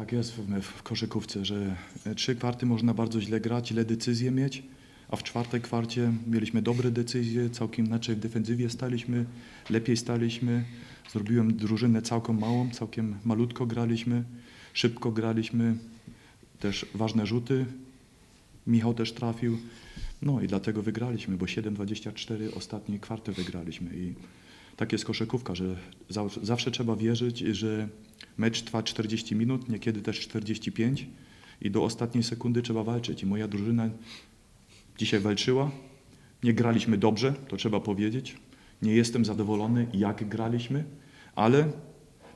Tak jest w, w koszykówce, że e, trzy kwarty można bardzo źle grać, źle decyzje mieć, a w czwartej kwarcie mieliśmy dobre decyzje, całkiem inaczej w defensywie staliśmy, lepiej staliśmy. Zrobiłem drużynę całkiem małą, całkiem malutko graliśmy, szybko graliśmy, też ważne rzuty. Michał też trafił. No i dlatego wygraliśmy, bo 7-24 ostatnie kwarty wygraliśmy. I tak jest koszykówka, że za- zawsze trzeba wierzyć, że mecz trwa 40 minut, niekiedy też 45 i do ostatniej sekundy trzeba walczyć. I moja drużyna dzisiaj walczyła. Nie graliśmy dobrze, to trzeba powiedzieć. Nie jestem zadowolony, jak graliśmy, ale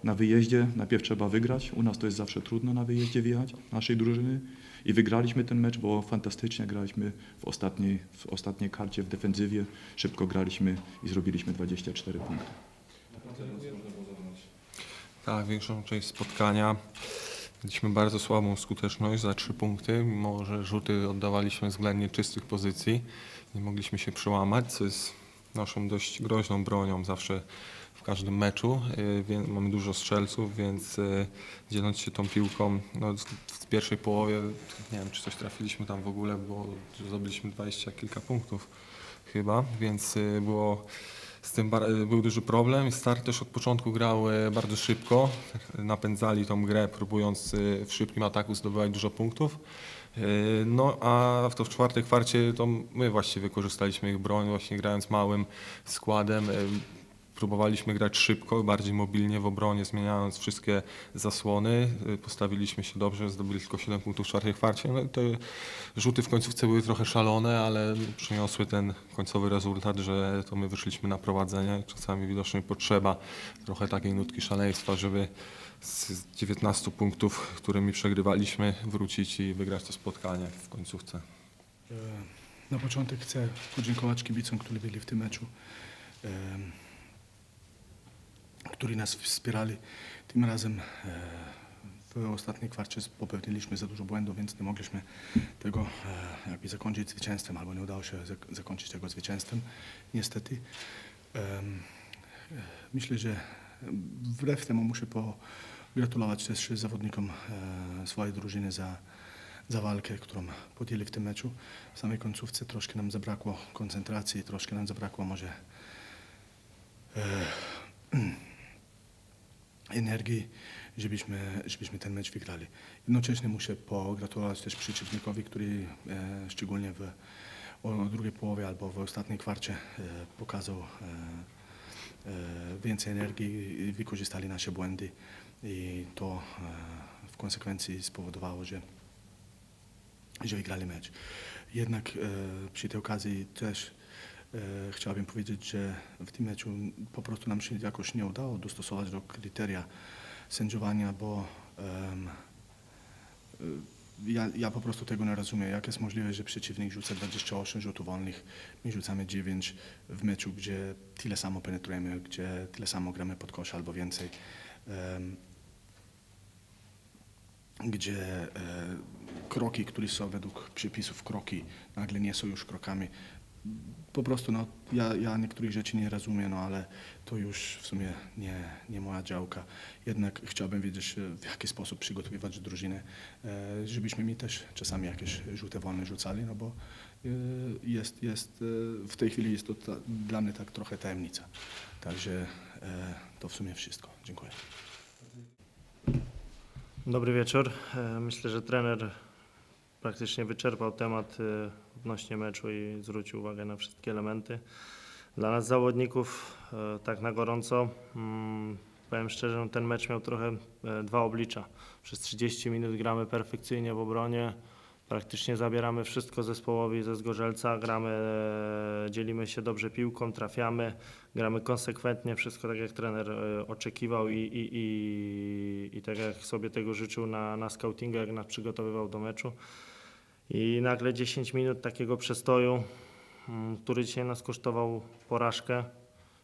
na wyjeździe najpierw trzeba wygrać. U nas to jest zawsze trudno na wyjeździe wjechać, naszej drużyny. I wygraliśmy ten mecz, bo fantastycznie graliśmy w ostatniej, w ostatniej karcie w defensywie. Szybko graliśmy i zrobiliśmy 24 punkty. Tak, większą część spotkania mieliśmy bardzo słabą skuteczność za trzy punkty, mimo że rzuty oddawaliśmy względnie czystych pozycji. Nie mogliśmy się przełamać, co jest naszą dość groźną bronią zawsze w każdym meczu. Wie- Mamy dużo strzelców, więc yy, dzieląc się tą piłką no, w pierwszej połowie, nie wiem czy coś trafiliśmy tam w ogóle, bo zdobyliśmy 20 kilka punktów chyba, więc yy, było z tym bar- był duży problem. Start też od początku grał e, bardzo szybko. Napędzali tą grę, próbując e, w szybkim ataku zdobywać dużo punktów. E, No a w to w czwartej kwarcie to my właściwie wykorzystaliśmy ich broń, właśnie grając małym składem. Próbowaliśmy grać szybko, bardziej mobilnie w obronie, zmieniając wszystkie zasłony. E, Postawiliśmy się dobrze, zdobyli tylko 7 punktów w czwartej kwarcie. No te rzuty w końcówce były trochę szalone, ale przyniosły ten końcowy rezultat, że to my wyszliśmy na prowadzenie. Czasami widocznie potrzeba trochę takiej nutki szaleństwa, żeby z 19 punktów, którymi przegrywaliśmy, wrócić i wygrać to spotkanie w końcówce. E, Na początek chcę podziękować kibicom, którzy byli w tym meczu, e, którzy nas wspierali. Tym razem e, w ostatniej kwarcie popełniliśmy za dużo błędów, więc nie mogliśmy tego e, jakby zakończyć zwycięstwem, albo nie udało się zak- zakończyć tego zwycięstwem, niestety. E, Myślę, że wbrew temu muszę pogratulować też zawodnikom swojej drużyny za, za walkę, którą podjęli w tym meczu. W samej końcówce troszkę nam zabrakło koncentracji, troszkę nam zabrakło może e, energii, żebyśmy, żebyśmy ten mecz wygrali. Jednocześnie muszę pogratulować też przeciwnikowi, który e, szczególnie w o drugiej połowie albo w ostatniej kwarcie e, pokazał e, e, więcej energii wykorzystali nasze błędy i to e, w konsekwencji spowodowało, że, że wygrali mecz. Jednak e, przy tej okazji też chciałbym powiedzieć, że w tym meczu po prostu nam się jakoś nie udało dostosować do kryteria sędziowania, bo y, ja, ja po prostu tego nie rozumiem. Jak jest możliwe, że przeciwnik rzuca 28 rzutów wolnych, my rzucamy 9 w meczu, gdzie tyle samo penetrujemy, gdzie tyle samo gramy pod kosz albo więcej. Em, gdzie e, kroki, które są według przepisów kroki, nagle nie są już krokami. Po prostu no, ja, ja niektórych rzeczy nie rozumiem, no, ale to już w sumie nie, nie moja działka. Jednak chciałbym wiedzieć, e, w jaki sposób przygotowywać drużynę, e, żebyśmy mi też czasami jakieś rzuty wolne rzucali, no bo e, jest, jest, w tej chwili jest to ta, dla mnie tak trochę tajemnica. Także to w sumie wszystko. Dziękuję. Dobry wieczór. Myślę, że trener praktycznie wyczerpał temat e, odnośnie meczu i zwrócił uwagę na wszystkie elementy. Dla nas zawodników e, tak na gorąco mm, powiem szczerze, no ten mecz miał trochę e, dwa oblicza. Przez 30 minut gramy perfekcyjnie w obronie, praktycznie zabieramy wszystko zespołowi ze Zgorzelca, gramy, e, dzielimy się dobrze piłką, trafiamy, gramy konsekwentnie, wszystko tak jak trener e, oczekiwał i, i, i, i tak jak sobie tego życzył na, na scoutingu, jak nas przygotowywał do meczu. I nagle 10 minut takiego przestoju, mm, który dzisiaj nas kosztował porażkę.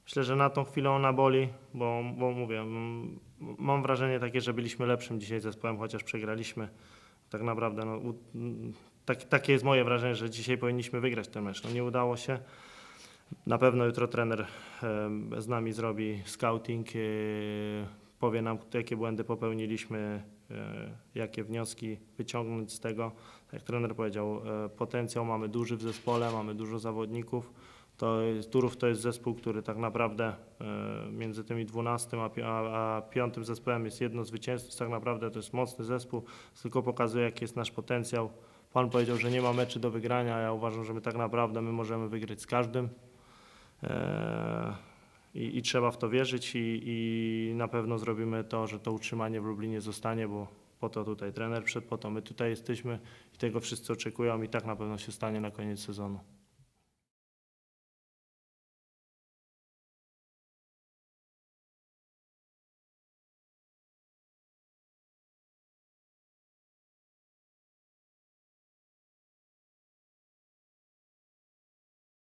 Myślę, że na tą chwilę ona boli, bo, bo mówię, mam wrażenie takie, że byliśmy lepszym dzisiaj zespołem, chociaż przegraliśmy. Tak naprawdę, no, tak, takie jest moje wrażenie, że dzisiaj powinniśmy wygrać ten mecz. No, nie udało się. Na pewno jutro trener z nami zrobi scouting, e, powie nam, jakie błędy popełniliśmy jakie wnioski wyciągnąć z tego. Jak trener powiedział, e, potencjał mamy duży w zespole, mamy dużo zawodników. To jest, Turów to jest zespół, który tak naprawdę e, między tymi 12 a, pi- a, a 5 zespołem jest jedno zwycięstwo. Tak naprawdę to jest mocny zespół, tylko pokazuje jaki jest nasz potencjał. Pan powiedział, że nie ma meczy do wygrania, ja uważam, że my tak naprawdę my możemy wygrać z każdym. I, I trzeba w to wierzyć i, i na pewno zrobimy to, że to utrzymanie w Lublinie zostanie, bo po to tutaj trener przed, po to my tutaj jesteśmy i tego wszyscy oczekują i tak na pewno się stanie na koniec sezonu.